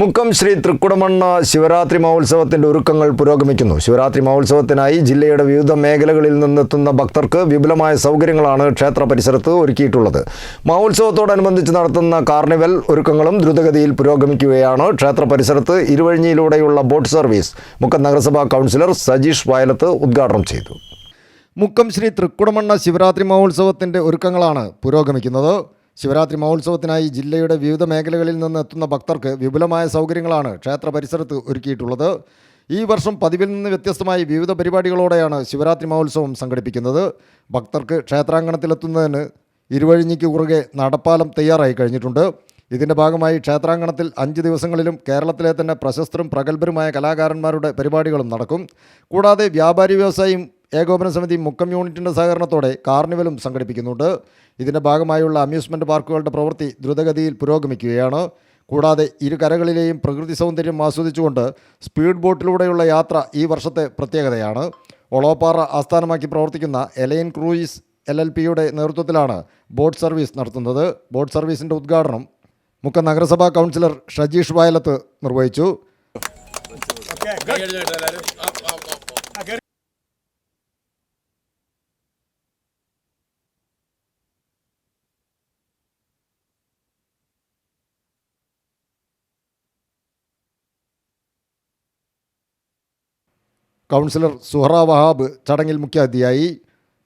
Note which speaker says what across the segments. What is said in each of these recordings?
Speaker 1: മുക്കം ശ്രീ തൃക്കുടമണ്ണ ശിവരാത്രി മഹോത്സവത്തിന്റെ ഒരുക്കങ്ങൾ പുരോഗമിക്കുന്നു. ശിവരാത്രി മഹോത്സവത്തിനായി ജില്ലയുടെ വിവിധ മേഖലകളിൽ നിന്നെത്തുന്ന ഭക്തർക്ക് വിപുലമായ സൗകര്യങ്ങളാണ് ക്ഷേത്ര പരിസരത്ത് ഒരുക്കിയിട്ടുള്ളത്. മഹോത്സവത്തോടനുബന്ധിച്ച് നടത്തുന്ന കാർണിവൽ ഒരുക്കങ്ങളും ദ്രുതഗതിയിൽ പുരോഗമിക്കുകയാണ്. ക്ഷേത്ര പരിസരത്ത് ഇരുവഴിഞ്ഞിയിലൂടെയുള്ള ബോട്ട് സർവീസ് മുക്കം നഗരസഭാ കൗൺസിലർ സജീഷ് വയലത്ത് ഉദ്ഘാടനം ചെയ്തു. മുക്കം ശ്രീ തൃക്കുടമണ്ണ ശിവരാത്രി മഹോത്സവത്തിന്റെ ഒരുക്കങ്ങളാണ് പുരോഗമിക്കുന്നത്. ശിവരാത്രി മഹോത്സവത്തിനായി ജില്ലയുടെ വിവിധ മേഖലകളിൽ നിന്ന് എത്തുന്ന ഭക്തർക്ക് വിപുലമായ സൗകര്യങ്ങളാണ് ക്ഷേത്ര പരിസരത്ത് ഒരുക്കിയിട്ടുള്ളത്. ഈ വർഷം പതിവിൽ നിന്ന് വ്യത്യസ്തമായി വിവിധ പരിപാടികളോടെയാണ് ശിവരാത്രി മഹോത്സവം സംഘടിപ്പിക്കുന്നത്. ഭക്തർക്ക് ക്ഷേത്രാങ്കണത്തിലെത്തുന്നതിന് ഇരുവഴിഞ്ഞിക്ക് കുറുകെ നടപ്പാലം തയ്യാറായി കഴിഞ്ഞിട്ടുണ്ട്. ഇതിന്റെ ഭാഗമായി ക്ഷേത്രാങ്കണത്തിൽ അഞ്ച് ദിവസങ്ങളിലും കേരളത്തിലെ തന്നെ പ്രശസ്തരും പ്രഗത്ഭരുമായ കലാകാരന്മാരുടെ പരിപാടികളും നടക്കും. കൂടാതെ വ്യാപാരി വ്യവസായിയും ഏകോപന സമിതി മുക്കം യൂണിറ്റിന്റെ സഹകരണത്തോടെ കാർണിവലും സംഘടിപ്പിക്കുന്നുണ്ട്. ഇതിന്റെ ഭാഗമായുള്ള അമ്യൂസ്മെന്റ് പാർക്കുകളുടെ പ്രവൃത്തി ദ്രുതഗതിയിൽ പുരോഗമിക്കുകയാണ്. കൂടാതെ ഇരു കരകളിലെയും പ്രകൃതി സൗന്ദര്യം ആസ്വദിച്ചുകൊണ്ട് സ്പീഡ് ബോട്ടിലൂടെയുള്ള യാത്ര ഈ വർഷത്തെ പ്രത്യേകതയാണ്. ഒളോപ്പാറ ആസ്ഥാനമാക്കി പ്രവർത്തിക്കുന്ന എലയൻ ക്രൂയിസ് എൽ എൽ പിയുടെ നേതൃത്വത്തിലാണ് ബോട്ട് സർവീസ് നടത്തുന്നത്. ബോട്ട് സർവീസിന്റെ ഉദ്ഘാടനം മുക്കം നഗരസഭാ കൗൺസിലർ ഷജീഷ് വയലത്ത് നിർവഹിച്ചു. കൗൺസിലർ സുഹറ വഹാബ് ചടങ്ങിൽ മുഖ്യാതിഥിയായി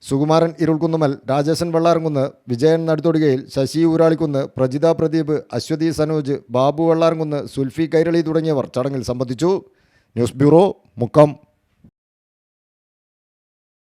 Speaker 1: സുകുമാരൻ ഇരുൾകുന്നുമൽ രാജേശൻ വെള്ളാരംകുന്ന് വിജയൻ നടുത്തൊടുകയിൽ ശശി ഊരാളിക്കുന്ന് പ്രജിത പ്രദീപ് അശ്വതി സനോജ് ബാബു വെള്ളാരംകുന്ന് സുൽഫി കൈരളി തുടങ്ങിയവർ ചടങ്ങിൽ സംബന്ധിച്ചു. News bureau Mukkam.